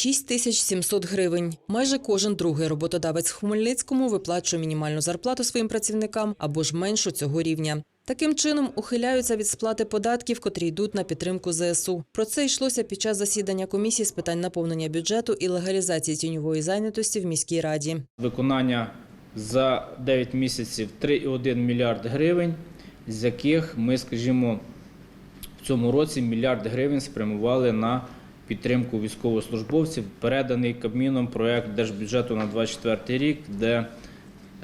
6 тисяч 700 гривень. Майже кожен другий роботодавець в Хмельницькому виплачує мінімальну зарплату своїм працівникам або ж меншу цього рівня. Таким чином ухиляються від сплати податків, котрі йдуть на підтримку ЗСУ. Про це йшлося під час засідання комісії з питань наповнення бюджету і легалізації тіньової зайнятості в міській раді. Виконання за 9 місяців 3,1 мільярд гривень, з яких ми, скажімо, в цьому році мільярд гривень спрямували на підтримку військовослужбовців. Переданий Кабміном проект держбюджету на 2024 рік, де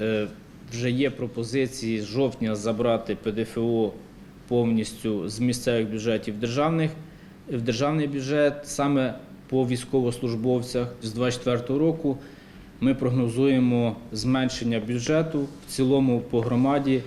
е, вже є пропозиції з жовтня забрати ПДФО повністю з місцевих бюджетів державних в державний бюджет саме по військовослужбовцях з 2024 року. Ми прогнозуємо зменшення бюджету в цілому по громаді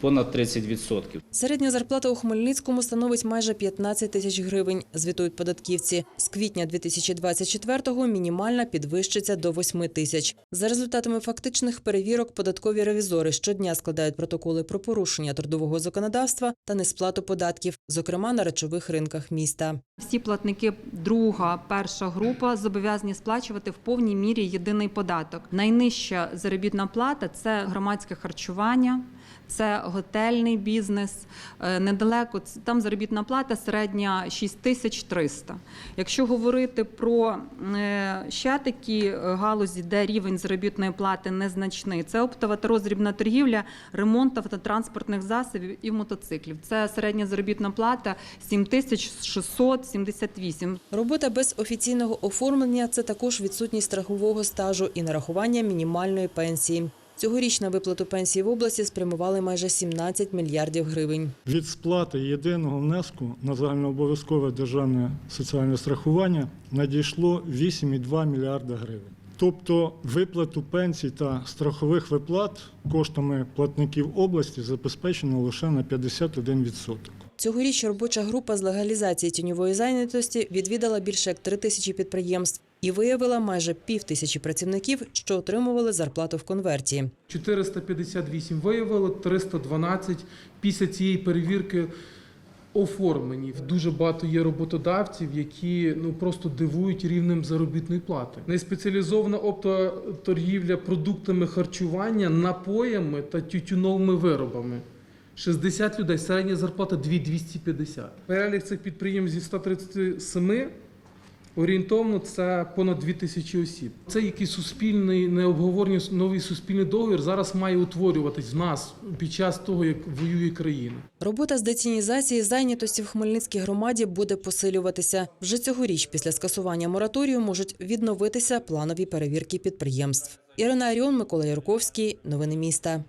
понад 30%. Середня зарплата у Хмельницькому становить майже 15 тисяч гривень, звітують податківці. З квітня 2024-го мінімальна підвищиться до 8 тисяч. За результатами фактичних перевірок податкові ревізори щодня складають протоколи про порушення трудового законодавства та несплату податків, зокрема на речових ринках міста. Всі платники друга, перша група зобов'язані сплачувати в повній мірі єдиний податок. Найнижча заробітна плата це громадське харчування, це готельний бізнес. Е, Недалеко там заробітна плата середня 6300. Якщо говорити про е, ще такі е, галузі, де рівень заробітної плати незначний, це оптова та роздрібна торгівля, ремонт автотранспортних засобів і мотоциклів. Це середня заробітна плата 7678. Робота без офіційного оформлення це також відсутність страхового стажу і нарахування мінімальної пенсії. Цьогоріч на виплату пенсії в області спрямували майже 17 мільярдів гривень. Від сплати єдиного внеску на загальнообов'язкове державне соціальне страхування надійшло 8,2 мільярда гривень. Тобто виплату пенсій та страхових виплат коштами платників області забезпечено лише на 51%. Цьогоріч робоча група з легалізації тіньової зайнятості відвідала більше як три тисячі підприємств і виявила майже пів тисячі працівників, що отримували зарплату в конверті. 458 виявили, 312 після цієї перевірки оформлені. Дуже багато є роботодавців, які ну просто дивують рівнем заробітної плати. Неспеціалізована оптоторгівля продуктами харчування, напоями та тютюновими виробами. 60 людей, середня зарплата 2250. Перелік цих підприємств зі 137 Орієнтовно це понад 2 тисячі осіб. Це якийсь суспільний, необговорені новий суспільний договір зараз має утворюватись в нас під час того, як воює країна. Робота з детінізації зайнятості в Хмельницькій громаді буде посилюватися. Вже цьогоріч після скасування мораторію можуть відновитися планові перевірки підприємств. Ірина Аріон, Микола Ярковський. Новини міста.